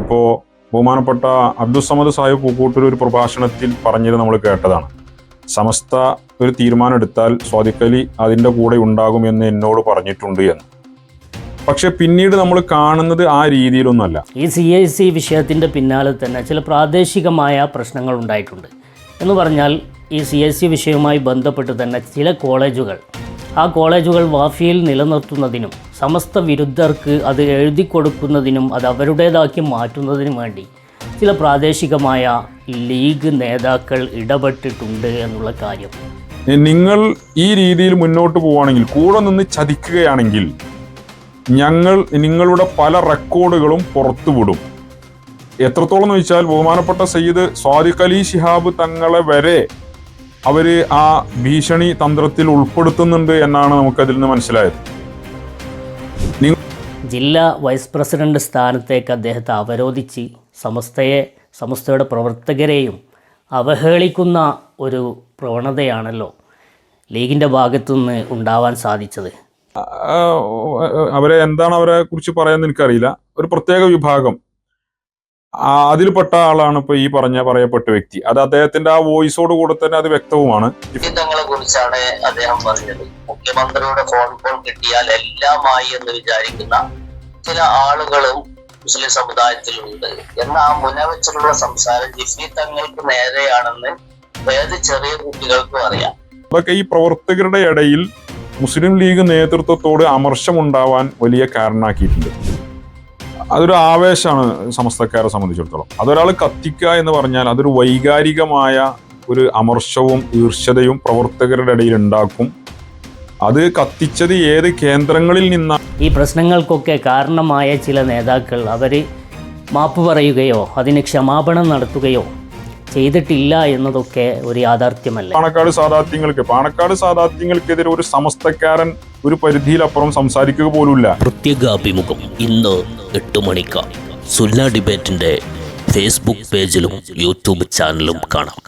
ഇപ്പോൾ ബഹുമാനപ്പെട്ട അബ്ദുസമദ് സാഹിബ് പൂക്കൂട്ടൂർ ഒരു പ്രഭാഷണത്തിൽ പറഞ്ഞത് നമ്മൾ കേട്ടതാണ്. സമസ്ത ഒരു തീരുമാനം എടുത്താൽ സ്വാദിഖലി അതിന്റെ കൂടെ ഉണ്ടാകുമെന്ന് എന്നോട് പറഞ്ഞിട്ടുണ്ട് എന്ന്. പക്ഷെ പിന്നീട് നമ്മൾ കാണുന്നത് ആ രീതിയിലൊന്നുമല്ല. ഈ സി ഐ സി വിഷയത്തിന്റെ പിന്നാലെ തന്നെ ചില പ്രാദേശികമായ പ്രശ്നങ്ങൾ ഉണ്ടായിട്ടുണ്ട്. എന്ന് പറഞ്ഞാൽ ഈ സി ഐ സി വിഷയവുമായി ബന്ധപ്പെട്ട് തന്നെ ചില കോളേജുകൾ ആ കോളേജുകൾ വാഫിയിൽ നിലനിർത്തുന്നതിനും സമസ്ത വിരുദ്ധർക്ക് അത് എഴുതി കൊടുക്കുന്നതിനും അത് അവരുടേതാക്കി മാറ്റുന്നതിനും വേണ്ടി ചില പ്രാദേശികമായ ലീഗ് നേതാക്കൾ ഇടപെട്ടിട്ടുണ്ട് എന്നുള്ള കാര്യം. നിങ്ങൾ ഈ രീതിയിൽ മുന്നോട്ട് പോവുകയാണെങ്കിൽ കൂടെ നിന്ന് ചതിക്കുകയാണെങ്കിൽ ഞങ്ങൾ നിങ്ങളുടെ പല റെക്കോർഡുകളും പുറത്തുവിടും. എത്രത്തോളം എന്ന് വെച്ചാൽ ബഹുമാനപ്പെട്ട സയ്യിദ് സ്വാദിഖ് അലി ശിഹാബ് തങ്ങളെ വരെ അവർ ആ ഭീഷണി തന്ത്രത്തിൽ ഉൾപ്പെടുത്തുന്നുണ്ട് എന്നാണ് നമുക്കതിൽ നിന്ന് മനസ്സിലായത്. ജില്ലാ വൈസ് പ്രസിഡന്റ് സ്ഥാനത്തേക്ക് അദ്ദേഹത്തെ അവരോധിച്ച് സമസ്തയെ സമസ്തയുടെ പ്രവർത്തകരെയും അവഹേളിക്കുന്ന ഒരു പ്രവണതയാണല്ലോ ലീഗിന്റെ ഭാഗത്തുനിന്ന് ഉണ്ടാവാൻ സാധിച്ചത്. അവരെ എന്താണ് അവരെ കുറിച്ച് പറയാൻ എനിക്കറിയില്ല. ഒരു പ്രത്യേക വിഭാഗം. അതിൽപ്പെട്ട ആളാണ് ഇപ്പൊ ഈ പറഞ്ഞ പറയപ്പെട്ട വ്യക്തി. അത് അദ്ദേഹത്തിന്റെ ആ വോയിസോട് കൂടെ തന്നെ അത് വ്യക്തവുമാണ്. തങ്ങളെ കുറിച്ചാണ് അദ്ദേഹം പറഞ്ഞത്. മുഖ്യമന്ത്രിയുടെ ഫോൺ കോൾ കിട്ടിയാൽ എല്ലാമായി എന്ന് വിചാരിക്കുന്ന ചില ആളുകളും മുസ്ലിം സമുദായത്തിലുണ്ട്. എന്ന ആ മുനവെച്ചുള്ള സംസാരം ജിഫി തങ്ങൾക്ക് നേരെയാണെന്ന് ഏത് ചെറിയ കുട്ടികൾക്കും അറിയാം. അതൊക്കെ ഈ പ്രവർത്തകരുടെ ഇടയിൽ മുസ്ലിം ലീഗ് നേതൃത്വത്തോട് അമർഷമുണ്ടാവാൻ വലിയ കാരണമാക്കിയിട്ടുണ്ട്. അതൊരു ആവേശമാണ് സമസ്തക്കാരെ സംബന്ധിച്ചിടത്തോളം. അതൊരാൾ കത്തിക്കുക എന്ന് പറഞ്ഞാൽ അതൊരു വൈകാരികമായ ഒരു അമർഷവും ഈർഷ്യതയും പ്രവർത്തകരുടെ ഇടയിൽ ഉണ്ടാക്കും. അത് കത്തിച്ചത് ഏത് കേന്ദ്രങ്ങളിൽ നിന്നാണ് ഈ പ്രശ്നങ്ങൾക്കൊക്കെ കാരണമായ ചില നേതാക്കൾ അവർ മാപ്പ് പറയുകയോ അതിന് ക്ഷമാപണം നടത്തുകയോ ചെയ്തിട്ടില്ല എന്നതൊക്കെ ഒരു യാഥാർത്ഥ്യമല്ല? പാണക്കാട് സാധാത്യങ്ങൾക്ക് പാണക്കാട് സാധാത്യങ്ങൾക്കെതിരെ ഒരു സമസ്തക്കാരൻ ഒരു പരിധിയിലപ്പുറം സംസാരിക്കുക പോലുമില്ല. പ്രത്യേക അഭിമുഖം ഇന്ന് എട്ട് മണിക്ക്. സുല്ല ഡിബേറ്റിന്റെ ഫേസ്ബുക്ക് പേജിലും യൂട്യൂബ് ചാനലും കാണാം.